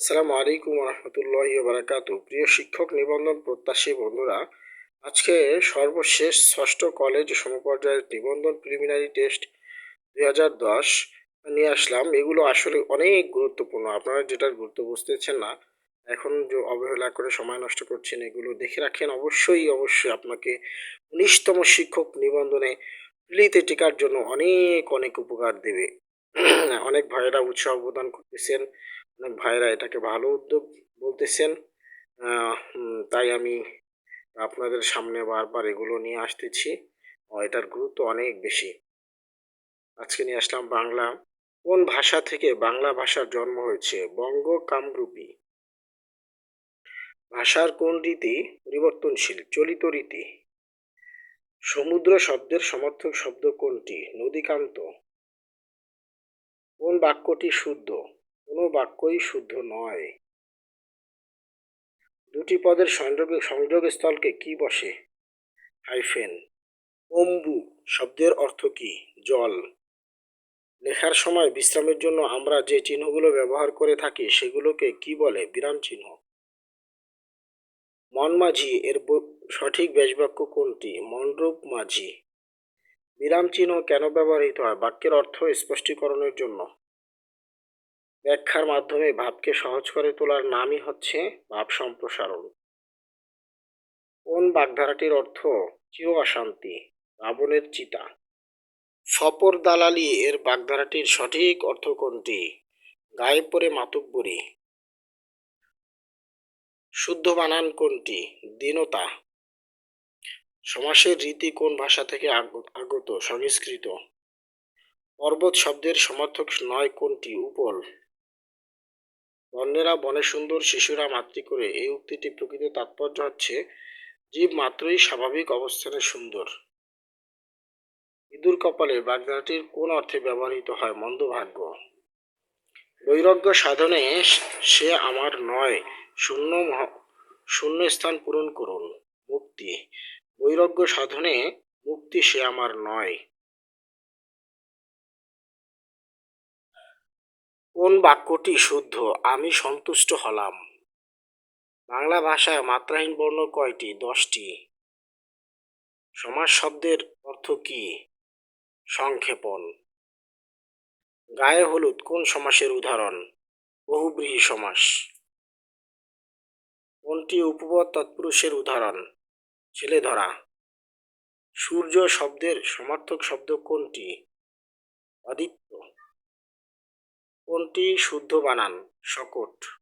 আসসালামু আলাইকুম রহমতুল্লাহি বারাকাত প্রিয় শিক্ষক নিবন্ধন প্রত্যাশী বন্ধুরা, আজকে সর্বশেষ ষষ্ঠ কলেজ সমপর্যায়ের নিবন্ধন প্রিলিমিনারি টেস্ট দুই হাজার দশ নিয়ে আসলাম। এগুলো আসলে অনেক গুরুত্বপূর্ণ। আপনারা যেটার গুরুত্ব বুঝতেছেন না, এখন যে অবহেলা করে সময় নষ্ট করছেন, এগুলো দেখে রাখেন। অবশ্যই অবশ্যই আপনাকে উনিশতম শিক্ষক নিবন্ধনে প্রিলিতে টিকার জন্য অনেক অনেক উপকার দেবে। অনেক ভাইয়েরা উৎসাহ প্রদান করতেছেন, অনেক ভাইয়েরা এটাকে ভালো উদ্যোগ বলতেছেন। তাই আমি আপনাদের সামনে বারবার এগুলো নিয়ে আসতেছি। এটার গুরুত্ব অনেক বেশি। আজকে নিয়ে আসলাম বাংলা, কোন ভাষা থেকে বাংলা ভাষার জন্ম হয়েছে? বঙ্গ কামরূপী। ভাষার কোন রীতি পরিবর্তনশীল? চলিত রীতি। সমুদ্র শব্দের সমর্থক শব্দ কোনটি? নদীকান্ত। কোন বাক্যটি শুদ্ধ। কোনো বাক্যই শুদ্ধ নয়। দুটি পদের সংযোগ সংযোগস্থলকে কি বসে? হাইফেন। অম্বু শব্দের অর্থ কি? জল। লেখার সময় বিশ্রামের জন্য আমরা যে চিহ্নগুলো ব্যবহার করে থাকি, সেগুলোকে কি বলে? বিরাম চিহ্ন। মন মাঝি এর সঠিক ব্যাসবাক্য কোনটি? মনরূপ মাঝি। বিরাম চিহ্ন কেন ব্যবহৃত হয়? বাক্যের অর্থ স্পষ্টীকরণের জন্য। ব্যাখ্যার মাধ্যমে ভাবকে সহজ করে তোলার নামই হচ্ছে ভাব সম্প্রসারণ। কোন বাগধারাটির অর্থ চির অশান্তি? রাবণের চিতা। সপর দালালি এর বাগধারাটির সঠিক অর্থ কোনটি? গায়ে পরে মাতুব্বরি শুদ্ধ বানান কোনটি? দীনতা। সমাসের রীতি কোন ভাষা থেকে আগ- আগত, সংস্কৃত? পর্বত শব্দের সমর্থক নয় কোনটি? উপল। বন্যেরা বনে সুন্দর শিশুরা মাতৃ করে। এই উক্তিটি প্রকৃত তাৎপর্য হচ্ছে, জীব মাত্রই স্বাভাবিক অবস্থানে সুন্দর। ইঁদুর কপালে বাগধারাটির কোন অর্থে ব্যবহৃত হয় মন্দভাগ্য বৈরাগ্য সাধনে সে আমার নয়, শূন্য শূন্য স্থান পূরণ করুন, মুক্তি। বৈরাগ্য সাধনে মুক্তি সে আমার নয়। কোন বাক্যটি শুদ্ধ? আমি সন্তুষ্ট হলাম। বাংলা ভাষায় মাত্রাহীন বর্ণ কয়টি? দশটি। সমাস শব্দের অর্থ কি? সংক্ষেপণ। গায়ে হলুদ কোন সমাসের উদাহরণ? বহুব্রীহি সমাস। কোনটি উপপদ তৎপুরুষের উদাহরণ? ছেলে ধরা সূর্য শব্দের সমার্থক শব্দ কোনটি? কোনটি শুদ্ধ বানান? শকট